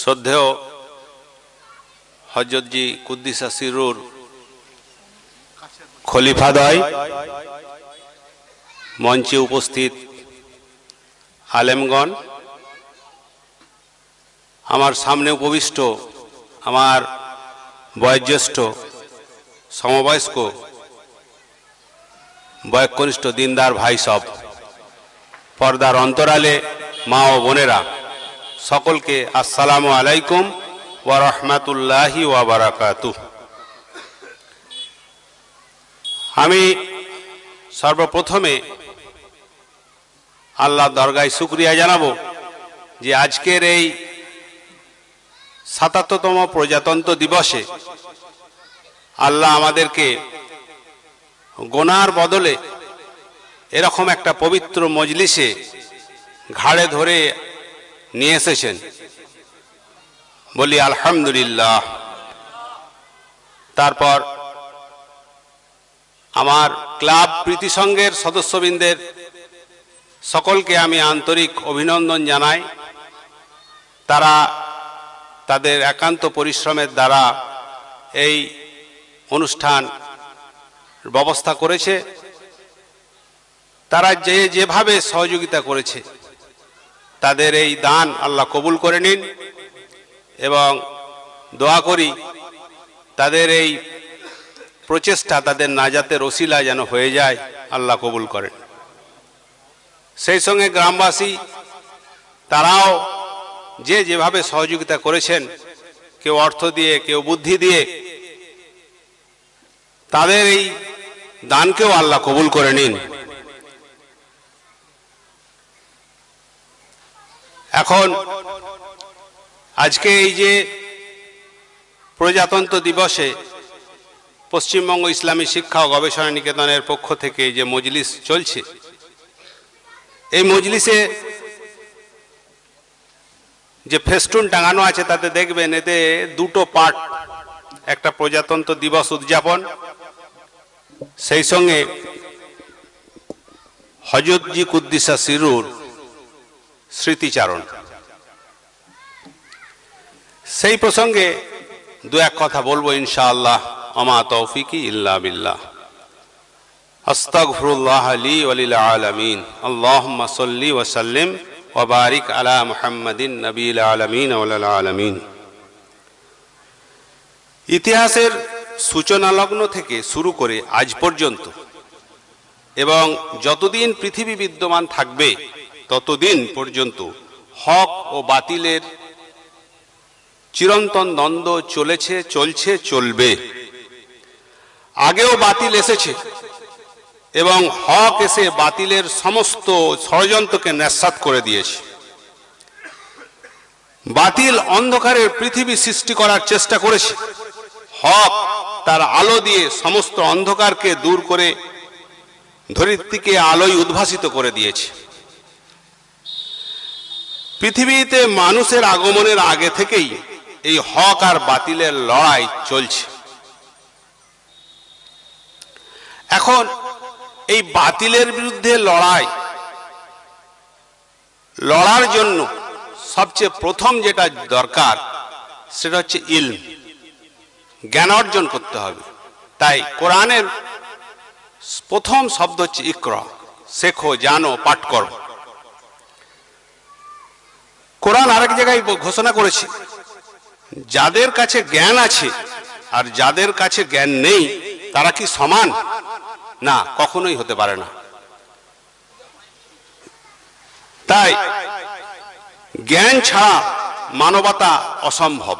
শ্রদ্ধেয় হজরতজি কুদ্দিসা সিরুর খলিফাদয় মঞ্চে উপস্থিত আলেমগণ, আমার সামনে উপবিষ্ট আমার বয়োজ্যেষ্ঠ, সমবয়স্ক, বয়কনিষ্ঠ দিনদার ভাই সব, পর্দার অন্তরালে মা ও বোনেরা সকলকে আসসালামু আলাইকুম ওয়া রহমাতুল্লাহি ওয়া বারাকাতু আমি সর্বপ্রথমে আল্লাহ দরগায় শুক্রিয়া জানাব যে আজকের এই সাতাত্তরতম প্রজাতন্ত্র দিবসে আল্লাহ আমাদেরকে গোনার বদলে এরকম একটা পবিত্র মজলিসে ঘাড়ে ধরে নিয়ে এসেছেন। বলি, আলহামদুলিল্লাহ। তারপর আমার ক্লাব প্রীতি সংঘের সদস্যবৃন্দের সকলকে আমি আন্তরিক অভিনন্দন জানাই। তারা তাদের একান্ত পরিশ্রমের দ্বারা এই অনুষ্ঠান ব্যবস্থা করেছে। তারা যে যেভাবে সহযোগিতা করেছে তাদের এই দান আল্লাহ কবুল করে নিন এবং দোয়া করি তাদের এই প্রচেষ্টা তাদের নাজাতের ওসিলা যেন হয়ে যায়, আল্লাহ কবুল করেন। সেই সঙ্গে গ্রামবাসী, তারাও যে যেভাবে সহযোগিতা করেছেন, কেউ অর্থ দিয়ে, কেউ বুদ্ধি দিয়ে, তাদের এই দানকেও আল্লাহ কবুল করে নিন। এখন আজকে এই যে প্রজাতন্ত্র দিবসে পশ্চিমবঙ্গ ইসলামী শিক্ষা ও গবেষণা নিকেতনের পক্ষ থেকে যে মজলিস চলছে, এই মজলিসে যে ফেস্টুন টাঙানো আছে তাতে দেখবেন এতে দুটো পার্ট, একটা প্রজাতন্ত্র দিবস উদযাপন, সেই সঙ্গে হজরতজি কুদ্দিসা সিরুর স্মৃতিচারণ। সেই প্রসঙ্গে দু এক কথা বলব ইনশাআল্লাহ। আমা তৌফিকি ইল্লা বিল্লাহ। বারিক ইতিহাসের সূচনা লগ্ন থেকে শুরু করে আজ পর্যন্ত এবং যতদিন পৃথিবী বিদ্যমান থাকবে ততদিন পর্যন্ত হক ও বাতিলের চিরন্তন দ্বন্দ্ব চলেছে, চলছে, চলবে। আগেও বাতিল এসেছে এবং হক এসে বাতিলের সমস্ত ষড়যন্ত্রকে ন্যাসাত করে দিয়েছে। বাতিল অন্ধকারের পৃথিবী সৃষ্টি করার চেষ্টা করেছে। হক তার আলো দিয়ে সমস্ত অন্ধকারকে দূর করে ধরিত্রীকে আলোয় উদ্ভাসিত করে দিয়েছে। পৃথিবীতে মানুষের আগমনের আগে থেকেই এই হক আর বাতিলের লড়াই চলছে। এখন এই বাতিলের বিরুদ্ধে লড়াই, লড়ার জন্য সবচেয়ে প্রথম যেটা দরকার, সেটা হচ্ছে ইলম। জ্ঞান অর্জন করতে হবে। তাই কোরআনের প্রথম শব্দ হচ্ছে ইক্র, শেখো, জানো, পাঠ করো। কোরআন আরেক জায়গায় ঘোষণা করেছে। যাদের কাছে জ্ঞান আছে আর যাদের কাছে জ্ঞান নেই, তারা কি সমান? না, কখনোই হতে পারে না। তাই জ্ঞান ছাড়া মানবতা অসম্ভব।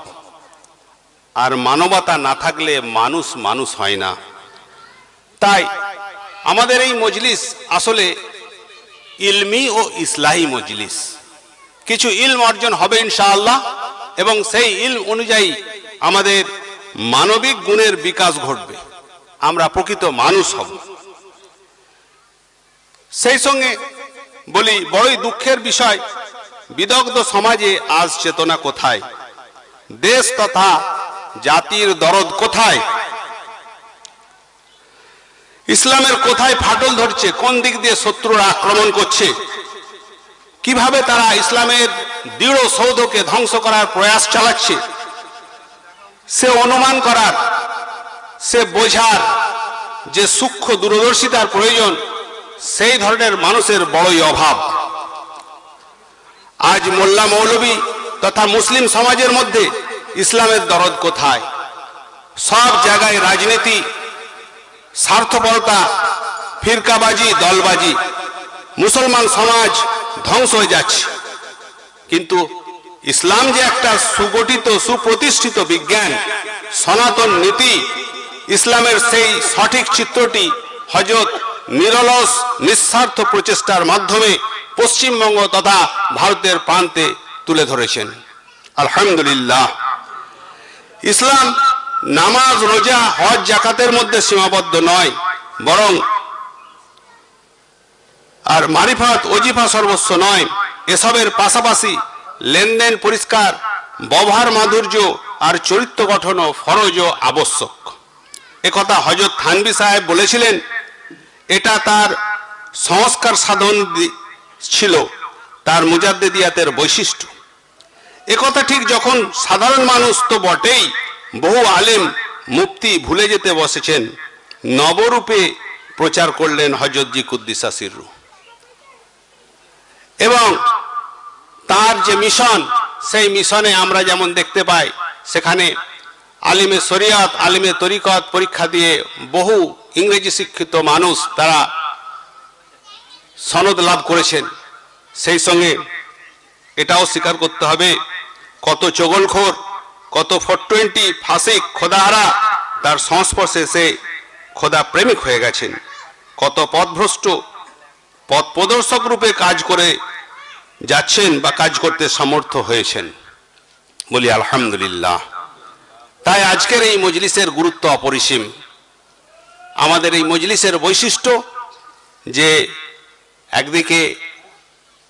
আর মানবতা না থাকলে মানুষ মানুষ হয় না। তাই আমাদের এই মজলিস আসলে ইলমি ও ইসলাহি মজলিস। কিছু ইলম অর্জন হবে ইনশাআল্লাহ, এবং সেই ইলম অনুযায়ী আমাদের মানবিক গুণের বিকাশ ঘটবে। আমরা প্রকৃত মানুষ হব। সেই সঙ্গে বলি, বড়ই দুঃখের বিষয়, বিদগ্ধ সমাজে আজ চেতনা কোথায়? দেশ তথা জাতির দরদ কোথায়? ইসলামের কোথায় ফাটল ধরছে? কোন দিক দিয়ে শত্রুরা আক্রমণ করছে? কীভাবে তারা ইসলামের দৃঢ় সৌধকে ধ্বংস করার প্রয়াস চালাচ্ছে? সে অনুমান করার, সে বোঝার যে সূক্ষ্ম দূরদর্শিতার প্রয়োজন, সেই ধরনের মানুষের বড়ই অভাব। আজ মোল্লা মৌলবী তথা মুসলিম সমাজের মধ্যে ইসলামের দরদ কোথায়? সব জায়গায় রাজনীতি, স্বার্থপরতা, ফিরকাবাজি, দলবাজি, মুসলমান সমাজ ধ্বংস হয়ে যাচ্ছে। কিন্তু ইসলাম যে একটা সুগঠিত, সুপ্রতিষ্ঠিত বিজ্ঞান, সনাতন নীতি, ইসলামের সেই সঠিক চিত্রটি হজরত নিরলস, নিঃস্বার্থ প্রচেষ্টার মাধ্যমে পশ্চিমবঙ্গ তথা ভারতের প্রান্তে তুলে ধরেছেন। আলহামদুলিল্লাহ। ইসলাম নামাজ, রোজা, হজ জাকাতের মধ্যে সীমাবদ্ধ নয়, বরং আর মারিফাত অজিফা সর্বস্ব নয়। এসবের পাশাপাশি লেনদেন পরিষ্কার, ব্যবহার মাধুর্য আর চরিত্র গঠনও ফরজ ও আবশ্যক একথা হজরত থানবি সাহেব বলেছিলেন, এটা তার সংস্কার সাধন ছিল, তার মুজাদ্দেদিয়াতের বৈশিষ্ট্য। একথা ঠিক যখন সাধারণ মানুষ তো বটেই, বহু আলেম মুক্তি ভুলে যেতে বসেছেন। নবরূপে প্রচার করলেন হজরতজি কুদ্দিসা সিররু। এবং তার যে মিশন, সেই মিশনে আমরা যেমন দেখতে পাই, সেখানে আলিমে শরিয়ত, আলিমে তরিকত পরীক্ষা দিয়ে বহু ইংরেজি শিক্ষিত মানুষ তারা সনদ লাভ করেছেন। সেই সঙ্গে এটাও স্বীকার করতে হবে, কত চগলখোর, কত ফোর টোয়েন্টি ফাসিক খোদাহারা, তার সংস্পর্শে সে খোদা প্রেমিক হয়ে গেছেন। কত পথভ্রষ্ট পথ প্রদর্শক রূপে কাজ করে যাচ্ছেন বা কাজ করতে সমর্থ হয়েছেন। বলি, আলহামদুলিল্লাহ। তাই আজকের এই মজলিসের গুরুত্ব অপরিসীম। আমাদের এই মজলিসের বৈশিষ্ট্য যে একদিকে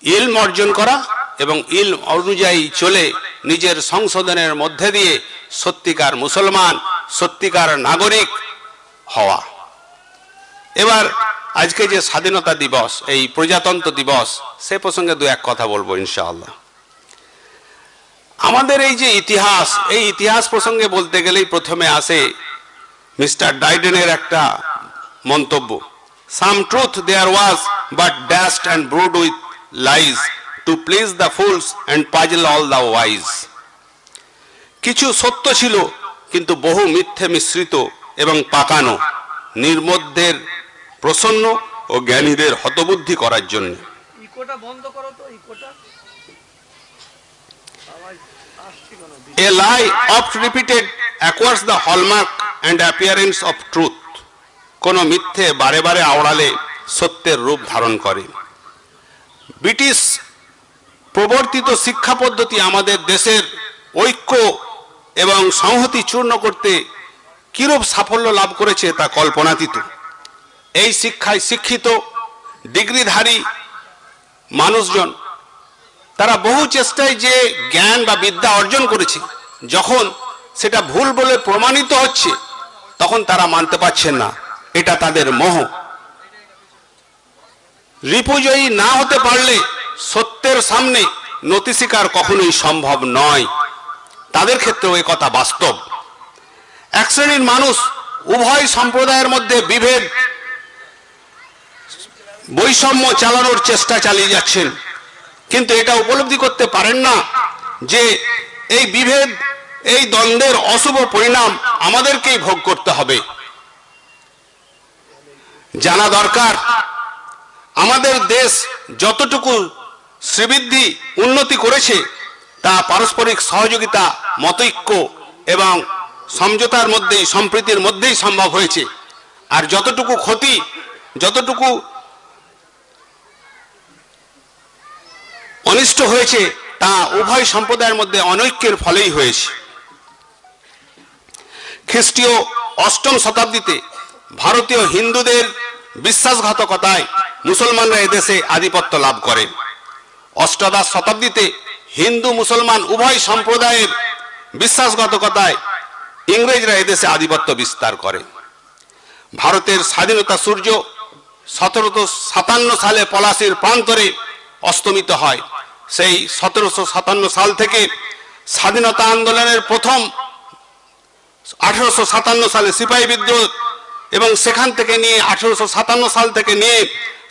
ইলম অর্জন করা এবং ইলম অনুযায়ী চলে নিজের সংশোধনের মধ্যে দিয়ে সত্যিকার মুসলমান, সত্যিকার নাগরিক হওয়া। এবার আজকে যে স্বাধীনতা দিবস, এই প্রজাতন্ত্র দিবস, সে প্রসঙ্গে দু এক কথা বলব ইনশাআল্লাহ। আমাদের এই যে ইতিহাস, এই ইতিহাস প্রসঙ্গে বলতে গেলেই প্রথমে আসে মিস্টার ডাইডেনের একটা মন্তব্য some truth there was but dashed and brewed with lies to please the fools and puzzle all the wise কিছু সত্য ছিল, কিন্তু বহু মিথ্যে মিশ্রিত এবং পাকানো নির্মধ্যের প্রসন্ন ও জ্ঞানীদের হতবুদ্ধি করার জন্য। A lie oft repeated acquires the hallmark and appearance of truth. কোনো মিথ্যে বারে বারে আওড়ালে সত্যের রূপ ধারণ করে। ব্রিটিশ প্রবর্তিত শিক্ষা পদ্ধতি আমাদের দেশের ঐক্য এবং সংহতি চূর্ণ করতে কিরূপ সাফল্য লাভ করেছে তা কল্পনাতীত। এই শিক্ষায় শিক্ষিত, ডিগ্রিধারী মানুষজন, তারা বহু চেষ্টায় যে জ্ঞান বা বিদ্যা অর্জন করেছে, যখন সেটা ভুল বলে প্রমাণিত হচ্ছে, তখন তারা মানতে পারছেন না। এটা তাদের মোহ। রিপুজয়ী না হতে পারলে সত্যের সামনে নতি স্বীকার কখনোই সম্ভব নয়। তাদের ক্ষেত্রেও এ কথা বাস্তব। এক শ্রেণির মানুষ উভয় সম্প্রদায়ের মধ্যে বিভেদ বৈষম্য চালানোর চেষ্টা চালিয়ে যাচ্ছেন। কিন্তু এটা উপলব্ধি করতে পারেন না যে এই বিভেদ, এই দ্বন্দ্বের অশুভ পরিণাম আমাদেরকেই ভোগ করতে হবে। জানা দরকার, আমাদের দেশ যতটুকু শ্রীবৃদ্ধি, উন্নতি করেছে, তা পারস্পরিক সহযোগিতা, মতৈক্য এবং সমঝোতার মধ্যেই, সম্প্রীতির মধ্যেই সম্ভব হয়েছে। আর যতটুকু ক্ষতি, যতটুকু অনিষ্ট হয়েছে, তা উভয় সম্প্রদায়ের মধ্যে অনৈক্যের ফলেই হয়েছে। খ্রিস্টীয় অষ্টম শতাব্দীতে ভারতীয় হিন্দুদের বিশ্বাসঘাতকতায় মুসলমানরা এদেশে আধিপত্য লাভ করে। অষ্টাদশ শতাব্দীতে হিন্দু মুসলমান উভয় সম্প্রদায়ের বিশ্বাসঘাতকতায় ইংরেজরা এদেশে আধিপত্য বিস্তার করে। ভারতের স্বাধীনতা সূর্য সতেরোশো সাতান্ন সালে পলাশির প্রান্তরে অস্তমিত হয়। সেই সতেরোশো সাতান্ন সাল থেকে স্বাধীনতা আন্দোলনের প্রথম আঠারোশো সাতান্ন সালে সিপাহী বিদ্রোহ এবং সেখান থেকে নিয়ে আঠারোশো সাতান্ন সাল থেকে নিয়ে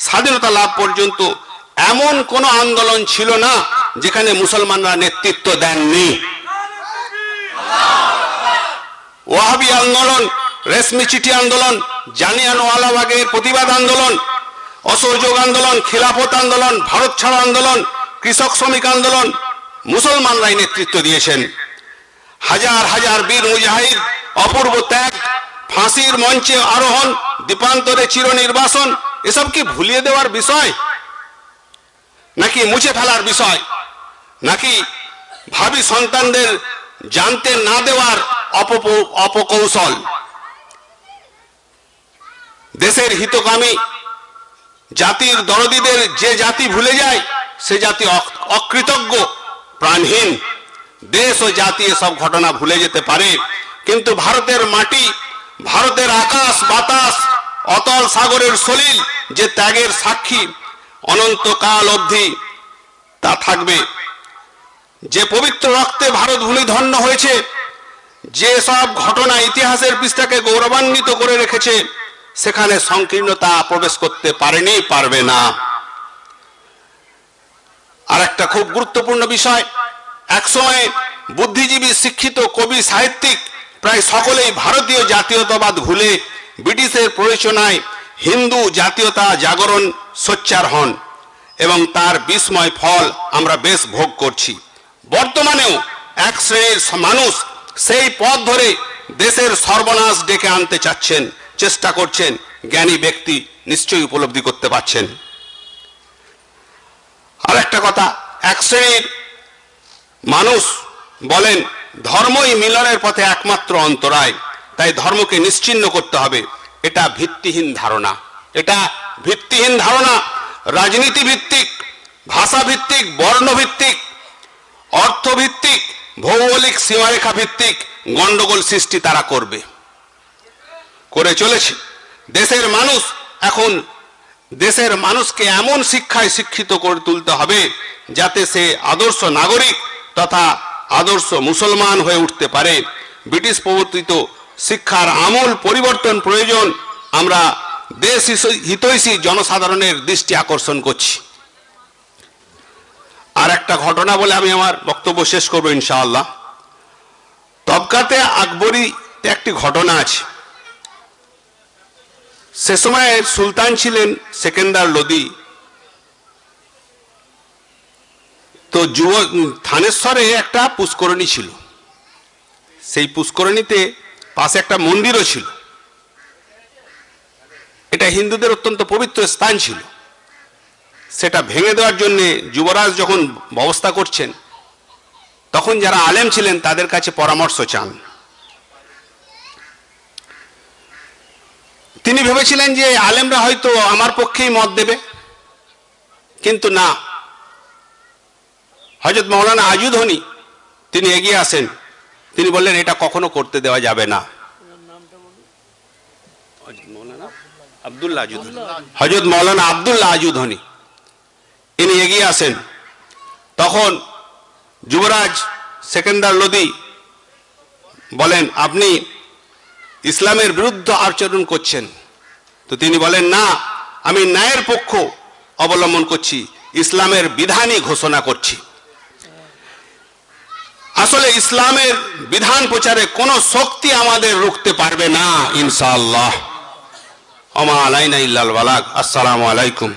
স্বাধীনতা লাভ পর্যন্ত এমন কোন আন্দোলন ছিল না যেখানে মুসলমানরা নেতৃত্ব দেননি। ওয়াহাবি আন্দোলন, রেশমি চিঠি আন্দোলন জানিয়ানওয়ালাবাগের প্রতিবাদ আন্দোলন, অসহযোগ আন্দোলন, খিলাফত আন্দোলন, ভারত ছাড়ো আন্দোলন কৃষক শ্রমিক আন্দোলন মুসলমানরাই নেতৃত্ব দিয়েছেন। হাজার হাজার বীর মুজাহিদ, অপূর্ব ত্যাগ, ফাঁসির মঞ্চে আরোহণ দ্বীপান্তরে চিরনির্বাসন, এসব কি ভুলিয়ে দেওয়ার বিষয়? নাকি মুছে ফেলার বিষয়? নাকি ভাবি সন্তানদের জানতে না দেওয়ার অপকৌশল? দেশের হিতকামী জাতির দরদিদের যে জাতি ভুলে যায় সে জাতি অক- অকৃতজ্ঞ, প্রাণহীন। দেশ ও জাতি এসব ঘটনা ভুলে যেতে পারে। কিন্তু ভারতের মাটি, ভারতের আকাশ, বাতাস, অতল সাগরের সলিল যে ত্যাগের সাক্ষী, অনন্তকাল অবধি তা থাকবে। যে পবিত্র রক্তে ভারত ভূমি ধন্য হয়েছে, যে সব ঘটনা ইতিহাসের পৃষ্ঠাকে গৌরবান্বিত করে রেখেছে, সেখানে সংকীর্ণতা প্রবেশ করতে পারেনি, পারবে না। আর একটা খুব গুরুত্বপূর্ণ বিষয় এক একসময় বুদ্ধিজীবী, শিক্ষিত, কবি, সাহিত্যিক প্রায় সকলেই ভারতীয় জাতীয়তাবাদ ভুলে ব্রিটিশের প্ররোচনায় হিন্দু জাতীয়তা জাগরণ সোচ্চার হন এবং তার বিস্ময় ফল আমরা বেশ ভোগ করছি। বর্তমানেও এক শ্রেণির মানুষ সেই পথ ধরে দেশের সর্বনাশ ডেকে আনতে চাচ্ছেন, চেষ্টা করছেন, জ্ঞানী ব্যক্তি নিশ্চয়ই উপলব্ধি করতে পারছেন। আর একটা কথা, এক শ্রেণির মানুষ বলেন, ধর্মই মিলনের পথে একমাত্র অন্তরায়, তাই ধর্মকে নিশ্চিহ্ন করতে হবে। এটা ভিত্তিহীন ধারণা। এটা ভিত্তিহীন ধারণা। রাজনীতি ভিত্তিক ভাষা ভিত্তিক বর্ণ ভিত্তিক অর্থভিত্তিক, ভৌগোলিক সীমারেখা ভিত্তিক গন্ডগোল সৃষ্টি তারা করবে। করে চলেছে। দেশের মানুষ এখন দেশের মানুষকে এমন শিক্ষায় শিক্ষিত করে তুলতে হবে যাতে সে আদর্শ নাগরিক তথা আদর্শ মুসলমান হয়ে উঠতে পারে। ব্রিটিশ প্রবর্তিত শিক্ষার আমূল পরিবর্তন প্রয়োজন। আমরা দেশ হিতৈষী জনসাধারণের দৃষ্টি আকর্ষণ করছি। আর একটা ঘটনা বলে আমি আমার বক্তব্য শেষ করব ইনশাআল্লাহ। তবকাতে আকবরীতে একটি ঘটনা আছে। সে সময় সুলতান ছিলেন সেকেন্দার লোদি। তো যুব, থানেশ্বরে একটা পুষ্করণী ছিল। সেই পুষ্করণীতে পাশে একটা মন্দিরও ছিল। এটা হিন্দুদের অত্যন্ত পবিত্র স্থান ছিল। সেটা ভেঙে দেওয়ার জন্য যুবরাজ যখন ব্যবস্থা করছেন, তখন যারা আলেম ছিলেন তাদের কাছে পরামর্শ চান। তিনি ভেবেছিলেন যে আলেমরা হয়তো আমার পক্ষেই মত দেবে। কিন্তু না। হজরত মৌলানা আজুধনী তিনি এগিয়ে আসেন। তিনি বললেন, এটা কখনো করতে দেওয়া যাবে না। হজরত মৌলানা আব্দুল্লাহ আজুধনী ইনি এগিয়ে আসেন। তখন যুবরাজ সেকেন্দার লোদি বলেন, আপনি ইসলামের বিরুদ্ধ আচরণ করছেন। তো তিনি বলেন, না, আমি ন্যায়ের পক্ষ অবলম্বন করছি, ইসলামের বিধানই ঘোষণা করছি। আসলে ইসলামের বিধান প্রচারে কোনো শক্তি আমাদের রুখতে পারবে না, ইনশাআল্লাহ। অমা আলাইনা ইল্লাল বালাগ। আসসালামু আলাইকুম।